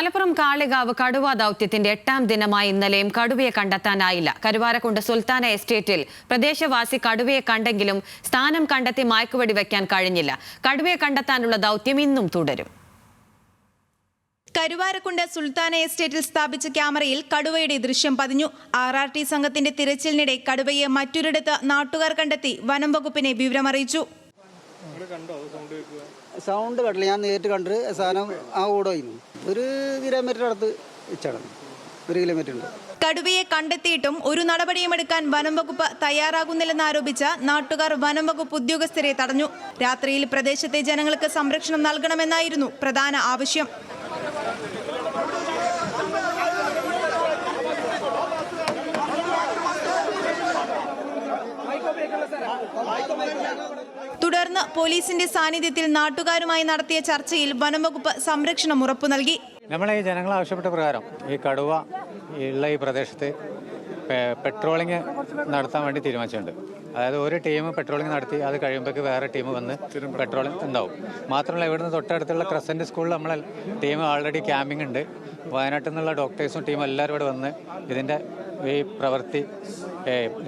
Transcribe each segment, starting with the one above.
മലപ്പുറം കാളികാവ് കടുവ ദൗത്യത്തിന്റെ എട്ടാം ദിനമായ ഇന്നലെയും കടുവയെ കണ്ടെത്താനായില്ല. കരുവാരക്കുണ്ട് സുൽത്താന എസ്റ്റേറ്റിൽ പ്രദേശവാസി കടുവയെ കണ്ടെങ്കിലും സ്ഥാനം കണ്ടെത്തി മയക്കുവെടി വയ്ക്കാൻ കഴിഞ്ഞില്ല. കടുവയെ കണ്ടെത്താനുള്ള ദൗത്യം ഇന്നും തുടരും. കരുവാരക്കുണ്ട് സുൽത്താന എസ്റ്റേറ്റിൽ സ്ഥാപിച്ച ക്യാമറയിൽ കടുവയുടെ ദൃശ്യം പതിഞ്ഞു. ആർ ആർ ടി സംഘത്തിന്റെ തിരച്ചിലിനിടെ കടുവയെ മറ്റൊരിടത്ത് നാട്ടുകാർ കണ്ടെത്തി വനം വകുപ്പിനെ വിവരമറിയിച്ചു. സൗണ്ട് കണ്ടില്ല ഞാൻ നേരിട്ട് കണ്ടത് സാധനം ആ ഓടായിരുന്നു ഒരു കിലോമീറ്റർ അടുത്ത് ചടങ്ങ് ഒരു കിലോമീറ്റർ ഉണ്ട്. കടുവയെ കണ്ടെത്തിയിട്ടും ഒരു നടപടിയും എടുക്കാൻ വനം വകുപ്പ് തയ്യാറാകുന്നില്ലെന്ന് ആരോപിച്ച നാട്ടുകാർ വനം വകുപ്പ് ഉദ്യോഗസ്ഥരെ തടഞ്ഞു. രാത്രിയിൽ പ്രദേശത്തെ ജനങ്ങൾക്ക് സംരക്ഷണം നൽകണമെന്നായിരുന്നു പ്രധാന ആവശ്യം. തുടർന്ന് പോലീസിന്റെ സാന്നിധ്യത്തിൽ നാട്ടുകാരുമായി നടത്തിയ ചർച്ചയിൽ വനംവകുപ്പ് സംരക്ഷണം ഉറപ്പു നൽകി. നമ്മളെ ഈ ജനങ്ങൾ ആവശ്യപ്പെട്ട പ്രകാരം ഈ കടുവ ഉള്ള ഈ പ്രദേശത്ത് പെട്രോളിങ് നടത്താൻ വേണ്ടി തീരുമാനിച്ചിട്ടുണ്ട്. അതായത് ഒരു ടീം പെട്രോളിംഗ് നടത്തി അത് കഴിയുമ്പോഴേക്ക് വേറെ ടീം വന്ന് പെട്രോളിംഗ് ഉണ്ടാവും. മാത്രമല്ല ഇവിടുന്ന് തൊട്ടടുത്തുള്ള ക്രസന്റ് സ്കൂളിൽ നമ്മളെ ടീം ആൾറെഡി ക്യാമ്പിംഗ് ഉണ്ട്. വയനാട്ടിൽ നിന്നുള്ള ഡോക്ടേഴ്സും ടീം എല്ലാവരും ഇവിടെ വന്ന് ഇതിന്റെ ഈ പ്രവൃത്തി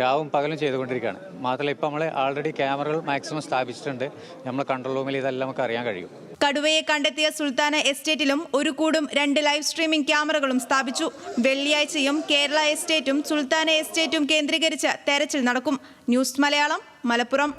രാവും പകലും ചെയ്തുകൊണ്ടിരിക്കുകയാണ്. മാത്രമല്ല ഇപ്പം നമ്മൾ ആൾറെഡി ക്യാമറകൾ മാക്സിമം സ്ഥാപിച്ചിട്ടുണ്ട്. നമ്മൾ കൺട്രോൾ റൂമിൽ ഇതെല്ലാം നമുക്ക് അറിയാൻ കഴിയും. കടുവയെ കണ്ടെത്തിയ സുൽത്താന എസ്റ്റേറ്റിലും ഒരു കൂടും രണ്ട് ലൈവ് സ്ട്രീമിംഗ് ക്യാമറകളും സ്ഥാപിച്ചു. വെള്ളിയാഴ്ചയും കേരള എസ്റ്റേറ്റും സുൽത്താന എസ്റ്റേറ്റും കേന്ദ്രീകരിച്ച് തെരച്ചിൽ നടക്കും. ന്യൂസ് മലയാളം മലപ്പുറം.